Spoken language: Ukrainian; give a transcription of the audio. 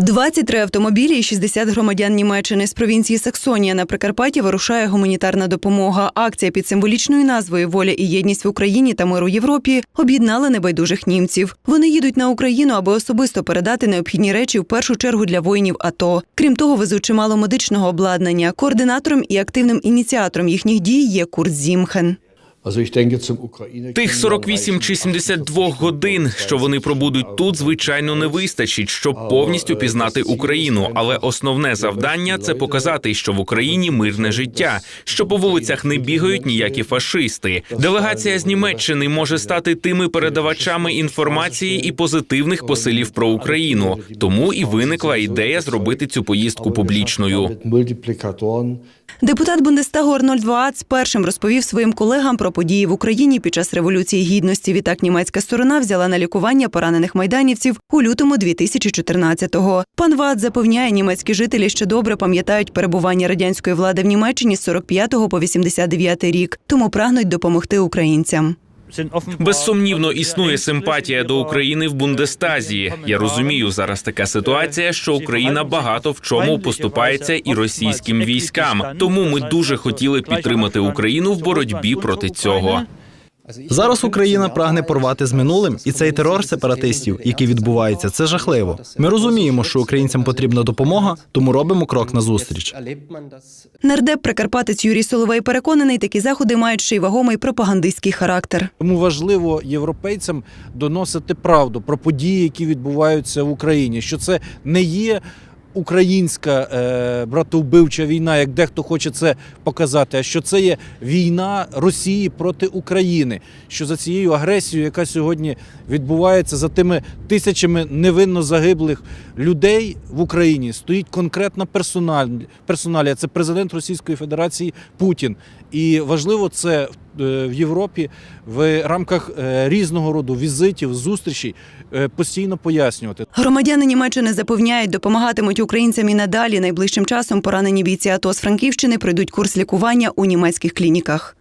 23 автомобілі і 60 громадян Німеччини з провінції Саксонія на Прикарпатті вирушає гуманітарна допомога. Акція під символічною назвою Воля і єдність в Україні та мир у Європі об'єднала небайдужих німців. Вони їдуть на Україну, аби особисто передати необхідні речі в першу чергу для воїнів АТО. Крім того, везуть чимало медичного обладнання. Координатором і активним ініціатором їхніх дій є Курт Зімхен. Тих 48 чи 72 годин, що вони пробудуть тут, звичайно, не вистачить, щоб повністю пізнати Україну. Але основне завдання це показати, що в Україні мирне життя, що по вулицях не бігають ніякі фашисти. Делегація з Німеччини може стати тими передавачами інформації і позитивних посилів про Україну. Тому і виникла ідея зробити цю поїздку публічною. Депутат Бундестагу Арнольд Ваац першим розповів своїм колегам про події в Україні під час революції гідності. Відтак німецька сторона взяла на лікування поранених майданівців у лютому 2014-го. Пан Ваац запевняє, німецькі жителі ще добре пам'ятають перебування радянської влади в Німеччині з 45 по 89 рік, тому прагнуть допомогти українцям. Безсумнівно існує симпатія до України в Бундестазі. Я розумію, зараз така ситуація, що Україна багато в чому поступається і російським військам. Тому ми дуже хотіли підтримати Україну в боротьбі проти цього. Зараз Україна прагне порвати з минулим, і цей терор сепаратистів, який відбувається, це жахливо. Ми розуміємо, що українцям потрібна допомога, тому робимо крок назустріч. Нардеп Прикарпатець Юрій Соловей переконаний, такі заходи мають ще й вагомий пропагандистський характер. Тому важливо європейцям доносити правду про події, які відбуваються в Україні. Що це не є українська е, братовбивча війна, як дехто хоче це показати, а що це є війна Росії проти України. Що за цією агресією, яка сьогодні відбувається, за тими тисячами невинно загиблих людей в Україні, стоїть конкретна персональ, персоналія. Це президент Російської Федерації Путін. І важливо це е, в Європі в рамках е, різного роду візитів, зустрічей е, постійно пояснювати. Громадяни Німеччини запевняють, допомагатимуть українцям і надалі. Найближчим часом поранені бійці АТО з Франківщини пройдуть курс лікування у німецьких клініках.